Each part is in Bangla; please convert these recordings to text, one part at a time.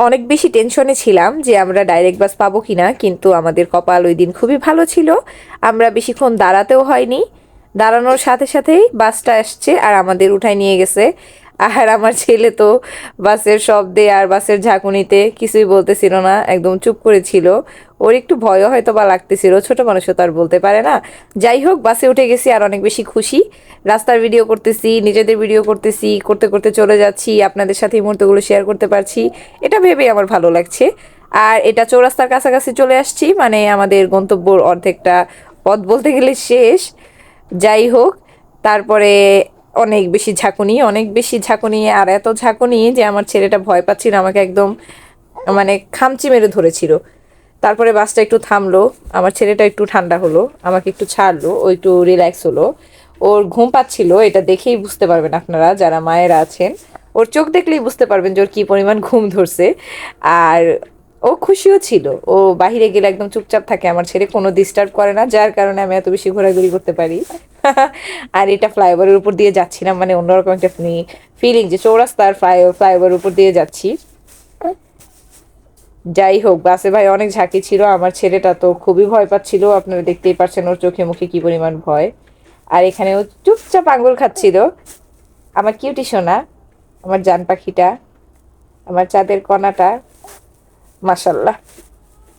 অনেক বেশি টেনশনে ছিলাম যে আমরা ডাইরেক্ট বাস পাবো কি না কিন্তু আমাদের কপাল ওই দিন খুবই ভালো ছিল। আমরা বেশিক্ষণ দাঁড়াতেও হয়নি। দাঁড়ানোর সাথে সাথেই বাসটা আসছে আর আমাদের উঠায় নিয়ে গেছে। আর আমার ছেলে তো বাসের শব্দে আর বাসের ঝাঁকুনিতে কিছুই বলতেছিল না, একদম চুপ করেছিল ওর একটু ভয়ও হয়তো বা লাগতেছিল, ছোট মানুষও তো আর বলতে পারে না। যাই হোক, বাসে উঠে গেছি আর অনেক বেশি খুশি। রাস্তার ভিডিও করতেছি, নিজেদের ভিডিও করতেছি, করতে করতে চলে যাচ্ছি, আপনাদের সাথে এই মুহূর্তগুলো শেয়ার করতে পারছি। এটা ভেবে আমার ভালো লাগছে। আর এটা চৌরাস্তার কাছাকাছি চলে আসছি মানে আমাদের গন্তব্যর অর্ধেকটা পথ বলতে গেলে শেষ। যাই হোক, তারপরে অনেক বেশি ঝাঁকুনি, অনেক বেশি ঝাঁকুনি, আর এত ঝাঁকুনি যে আমার ছেলেটা ভয় পাচ্ছিল, আমাকে একদম মানে খামচি মেরে ধরেছিল। তারপরে বাসটা একটু থামলো, আমার ছেলেটা একটু ঠান্ডা হলো, আমাকে একটু ছাড়লো, ও একটু রিল্যাক্স হলো। ওর ঘুম পাচ্ছিল, এটা দেখেই বুঝতে পারবেন আপনারা, যারা মায়েরা আছেন, ওর চোখ দেখলেই বুঝতে পারবেন যে ওর কী পরিমাণ ঘুম ধরছে। আর ও খুশিও ছিল। ও বাইরে গেলে একদম চুপচাপ থাকে, আমার ছেলে কোনো ডিস্টার্ব করে না, যার কারণে আমি এত বেশি ঘোরাঘুরি করতে পারি। আর এটা ফ্লাইওভারের উপর দিয়ে যাচ্ছিলাম মানে অন্যরকম একটা ফিলিং যে চৌরাস্তার ফ্লাই ফ্লাইওভারের উপর দিয়ে যাচ্ছি। যাই হোক, বাসে ভাই অনেক ঝাঁকি ছিল, আমার ছেলেটা তো খুবই ভয় পাচ্ছিল, আপনারা দেখতেই পাচ্ছেন ওর চোখে মুখে কি পরিমাণ ভয়। আর এখানে ও চুপচাপ আঙ্গুল খাচ্ছিল। আমার কিউটি সোনা, আমার জান পাখিটা, আমার চাঁদের কণাটা মাসাল্লাহ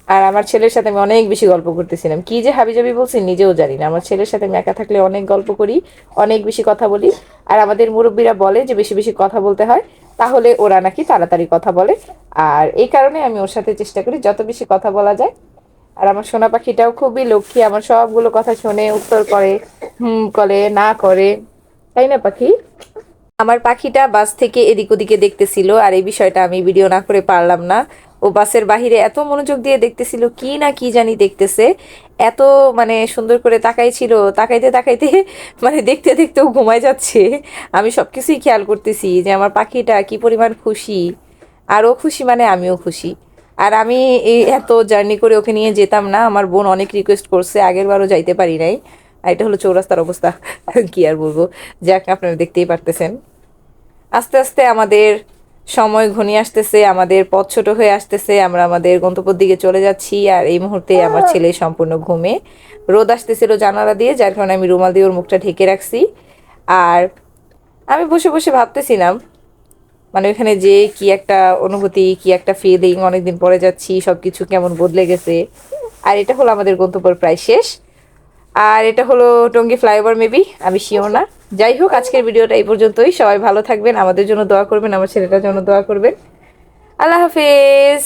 আর আমার ছেলের সাথে আমি অনেক বেশি গল্প করতেছিলাম। কি যে হাবিজাবি বলছি নিজেও জানি না। আমার ছেলের সাথে আমি একা থাকলে অনেক গল্প করি, অনেক বেশি কথা বলি। আর আমাদের মুরব্বীরা বলে যে বেশি বেশি কথা বলতে হয়, তাহলে ওরা নাকি তাড়াতাড়ি কথা বলে। আর এই কারণে আমি ওর সাথে চেষ্টা করি যত বেশি কথা বলা যায়। আর আমার সোনা পাখিটাও খুবই লক্ষ্মী, আমার সবগুলো কথা শুনে উত্তর করে, হুম করে, না করে। তাই না, পাখি? আমার পাখিটা বাস থেকে এদিক ওদিকে দেখতেছিল, আর এই বিষয়টা আমি ভিডিও না করে পারলাম না। ও বাসের বাহিরে এত মনোযোগ দিয়ে দেখতেছিল, কি না কি জানি দেখতেছে। এত মানে সুন্দর করে তাকাইছিল, তাকাইতে তাকাইতে মানে দেখতে দেখতেও ঘুমায় যাচ্ছে। আমি সব কিছুই খেয়াল করতেছি যে আমার পাখিটা কি পরিমাণ খুশি। আর ও খুশি মানে আমিও খুশি। আর আমি এই এত জার্নি করে ওকে নিয়ে যেতাম না, আমার বোন অনেক রিকোয়েস্ট করছে, আগের বারও যাইতে পারি নাই। আর এটা হলো চৌরাস্তার অবস্থা। কি আর বলব? যাক, আপনারা দেখতেই পারতেছেন। আস্তে আস্তে আমাদের সময় ঘনিয়ে আসতেছে আমাদের পথ ছোট হয়ে আসতেছে আমরা আমাদের গন্তব্যের দিকে চলে যাচ্ছি আর এই মুহূর্তে আমার ছেলে সম্পূর্ণ ঘুমে। রোদ আসতেছিল জানালা দিয়ে যার কারণে আমি রুমাল দিয়ে ওর মুখটা ঢেকে রাখছি। আর আমি বসে বসে ভাবতেছিলাম মানে ওখানে যে কি একটা অনুভূতি কি একটা ফিলিং অনেকদিন পরে যাচ্ছি সব কিছু কেমন বদলে গেছে। আর এটা হলো আমাদের গন্তব্য প্রায় শেষ। আর এটা হলো টঙ্গি ফ্লাইওভার, মেবি? আমি শিও না। যাই হোক, আজকের ভিডিওটা এই পর্যন্তই। সবাই ভালো থাকবেন, আমাদের জন্য দোয়া করবেন, আমার ছেলেটার জন্য দোয়া করবেন। আল্লাহ হাফেজ।